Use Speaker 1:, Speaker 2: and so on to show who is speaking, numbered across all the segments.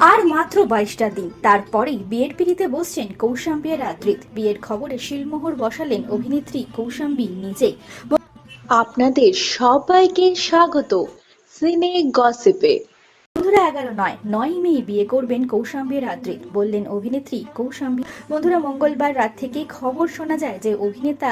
Speaker 1: আর মাত্র বাইশটা দিন। তারপরেই বিয়ের পিড়িতে বসছেন কৌশাম্বী আর আদ্রিত বিয়ের খবরে শিলমোহর বসালেন অভিনেত্রী কৌশাম্বী নিজে
Speaker 2: আপনাদের সবাইকে স্বাগত। সিনে গসিপে।
Speaker 1: বন্ধুরা, এগারো নয় নয় মে বিয়ে করবেন কৌশাম্বী আদ্রিত বললেন অভিনেত্রী কৌশাম্বী। বন্ধুরা, মঙ্গলবার রাত থেকে খবর শোনা যায় যে অভিনেতা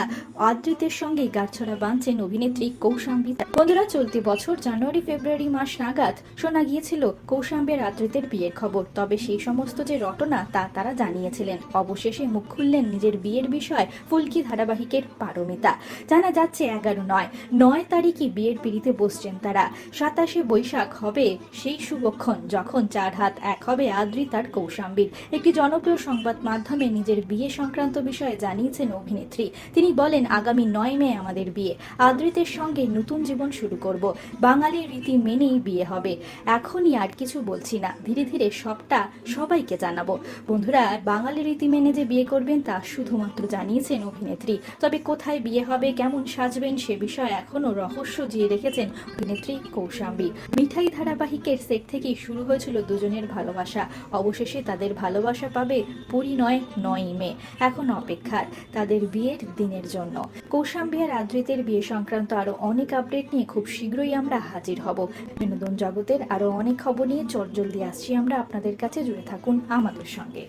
Speaker 1: আদ্রিতের সঙ্গে গাছছড়া বাঁধছেন অভিনেত্রী কৌশাম্বী। বন্ধুরা, চলতি বছর জানুয়ারি, ফেব্রুয়ারি মাস নাগাদ শোনা গিয়েছিল কৌশাম্বী আর আদ্রিতের বিয়ের খবর, তবে সেই সমস্ত যে রটনা তা তারা জানিয়েছিলেন। অবশেষে মুখ খুললেন নিজের বিয়ের বিষয় ফুলকি ধারাবাহিকের পারমিতা। জানা যাচ্ছে, এগারো নয় নয় তারিখে বিয়ের পিড়িতে বসছেন তারা। সাতাশে বৈশাখ হবে সেই শুভক্ষণ যখন চার হাত এক হবে আদ্রিত আর কৌশাম্বীর। একটি জনপ্রিয় সংবাদ মাধ্যমে নিজের বিয়ে সংক্রান্ত বিষয়ে জানিয়েছেন অভিনেত্রী। তিনি বলেন, আগামী নয় মে আমাদের বিয়ে। আদ্রিতের সঙ্গে নতুন জীবন শুরু করব। বাঙালির রীতি মেনেই বিয়ে হবে। এখনই আর কিছু বলছি না। ধীরে ধীরে সবটা সবাইকে জানাব। বন্ধুরা বাঙালি রীতি মেনে যে বিয়ে করবেন তা শুধুমাত্র জানিয়েছেন অভিনেত্রী। তবে কোথায় বিয়ে হবে, কেমন সাজবেন সে বিষয়ে এখনও রহস্য জিয়ে রেখেছেন অভিনেত্রী কৌশাম্বী। মিঠাই ধারাবাহিকের সেট থেকেই শুরু হয়েছিল দুজনের ভালোবাসা। অবশেষে তাদের ভালোবাসা পাবে পরিণয় নয় মে। এখন অপেক্ষার তাদের বিয়ের দিনের জন্য। কৌশাম্বী আর আদ্রিতের বিয়ে সংক্রান্ত আরও অনেক আপডেট নিয়ে খুব শীঘ্রই আমরা হাজির হব। বিনোদন জগতের আরও অনেক খবর নিয়ে চটজলদি আসছি আমরা। আপনাদের কাছে জুড়ে থাকুন আমাদের সঙ্গে।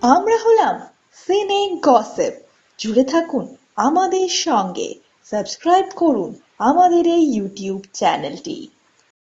Speaker 2: আমরা হলাম সিনে গসেপ জুড়ে থাকুন আমাদের সঙ্গে। সাবস্ক্রাইব করুন আমাদের এই ইউটিউব চ্যানেলটি